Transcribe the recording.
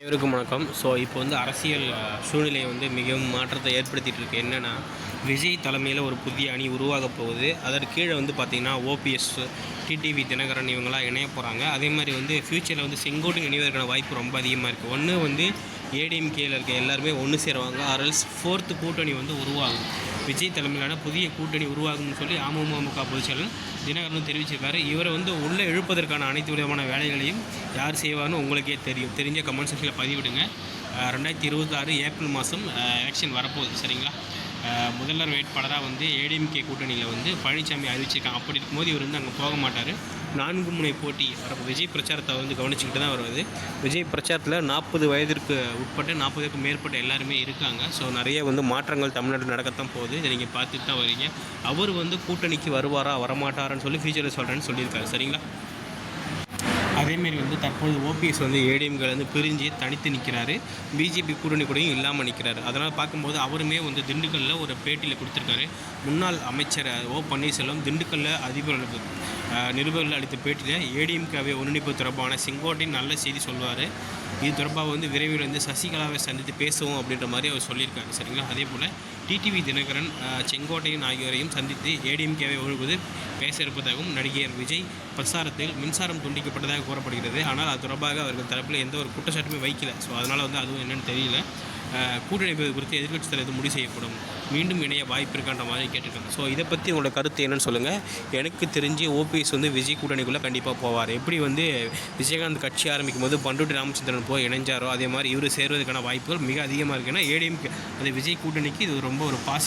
அனைவருக்கும் வணக்கம். ஸோ இப்போ வந்து அரசியல் சூழ்நிலையை சூழ்நிலை வந்து மிகவும் மாற்றத்தை ஏற்படுத்திட்டு இருக்கு என்னென்னா விஜய் தலைமையில் ஒரு புதிய அணி உருவாக போகுது. அதற்கு கீழே வந்து பார்த்திங்கன்னா ஓபிஎஸ் டிடிவி தினகரன் இவங்களாம் இணைய போகிறாங்க அதே மாதிரி வந்து ஃப்யூச்சரில் வந்து செங்கோட்டையும் இணைவதற்கான வாய்ப்பு ரொம்ப அதிகமாக இருக்குது ஒன்று வந்து ஏடிஎம்கேயில் இருக்க எல்லாருமே ஒன்று சேருவாங்க. ஆர்எல்ஸ் ஃபோர்த்து கூட்டணி வந்து உருவாகும். விஜய் தலைமையிலான புதிய கூட்டணி உருவாகும்னு சொல்லி அமமுக பொதுச்செயலர் தினகரனும் தெரிவிச்சிருக்காரு. இவரை வந்து உள்ளே இழுப்பதற்கான அனைத்து விதமான வேலைகளையும் யார் செய்வார்னு உங்களுக்கே தெரியும். தெரிஞ்ச கமெண்ட் செக்ஷனில் பதிவிடுங்க. ரெண்டாயிரத்தி இருபத்தாறு ஏப்ரல் மாதம் எலெக்ஷன் வரப்போகுது. சரிங்களா? முதல்வர் வேட்பாளராக வந்து ஏடிஎம்கே கூட்டணியில் வந்து பழனிசாமி அறிவிச்சிருக்காங்க. அப்படி இருக்கும்போது இவர் வந்து அங்கே போக மாட்டார். நான்கு முனை போட்டி வரப்போ விஜய் பிரச்சாரத்தை வந்து கவனிச்சுக்கிட்டு தான் வருவது விஜய் பிரச்சாரத்தில் நாற்பது வயதிற்கு உட்பட்ட நாற்பதுக்கு மேற்பட்ட எல்லாருமே இருக்காங்க. ஸோ நிறைய வந்து மாற்றங்கள் தமிழ்நாட்டில் நடக்கத்தான் போகுது. இதை நீங்கள் பார்த்துட்டு தான் வரீங்க அவர் வந்து கூட்டணிக்கு வருவாரா வரமாட்டாரான்னு சொல்லி ஃபியூச்சரில் சொல்கிறேன்னு சொல்லியிருக்காரு. சரிங்களா? அதேமாரி வந்து தற்போது ஓபிஎஸ் வந்து ஏடிஎம்கள் வந்து பிரிஞ்சு தனித்து நிற்கிறாரு. பிஜேபி கூட்டணி கூடயும் இல்லாமல் நிற்கிறாரு. அதனால் பார்க்கும்போது அவருமே வந்து திண்டுக்கல்லில் ஒரு பேட்டியில் கொடுத்துருக்காரு. முன்னாள் அமைச்சர் ஓ பன்னீர்செல்வம் திண்டுக்கல்லில் அதிபர்களுக்கு நிருபர்கள் அளித்த பேட்டியில் ஏடிஎம்கேவை ஒருங்கிணைப்பு தொடர்பான செங்கோட்டையின் நல்ல செய்தி சொல்வார். இது தொடர்பாக வந்து விரைவில் வந்து சசிகலாவை சந்தித்து பேசுவோம் அப்படின்ற மாதிரி அவர் சொல்லியிருக்காரு. சரிங்களா? அதே போல் டிடிவி தினகரன் செங்கோட்டையன் ஆகியோரையும் சந்தித்து ஏடிஎம்கேவை ஒழுகுவது பேச இருப்பதாகவும் நடிகர் விஜய் பிரசாரத்தில் மின்சாரம் துண்டிக்கப்பட்டதாக கூறப்படுகிறது ஆனால் அது தொடர்பாக அவர்கள் தரப்பில் எந்த ஒரு குற்றச்சாட்டுமே வைக்கல. ஸோ அதனால் வந்து அதுவும் என்னென்னு தெரியல. கூட்டணிப்பது கூட்டணி குறித்து எதிர்க்கட்சி தலைவர் முடிவு செய்யப்படும். மீண்டும் இணைய வாய்ப்பு இருக்கான்ற மாதிரி கேட்டிருக்காங்க. ஸோ இதை பற்றி உங்களோட கருத்து என்னன்னு சொல்லுங்கள் எனக்கு தெரிஞ்சு ஓபிஎஸ் வந்து விஜய் கூட்டணிக்குள்ளே கண்டிப்பாக போவார். எப்படி வந்து விஜயகாந்த் கட்சி ஆரம்பிக்கும் போது பண்டுட்டி ராமச்சந்திரன் போய் இணைஞ்சாரோ அதே மாதிரி இவர் சேர்வதற்கான வாய்ப்புகள் மிக அதிகமாக இருக்குது ஏன்னா ஏடிஎம்கே அது விஜய் கூட்டணிக்கு இது ரொம்ப ஒரு பாசி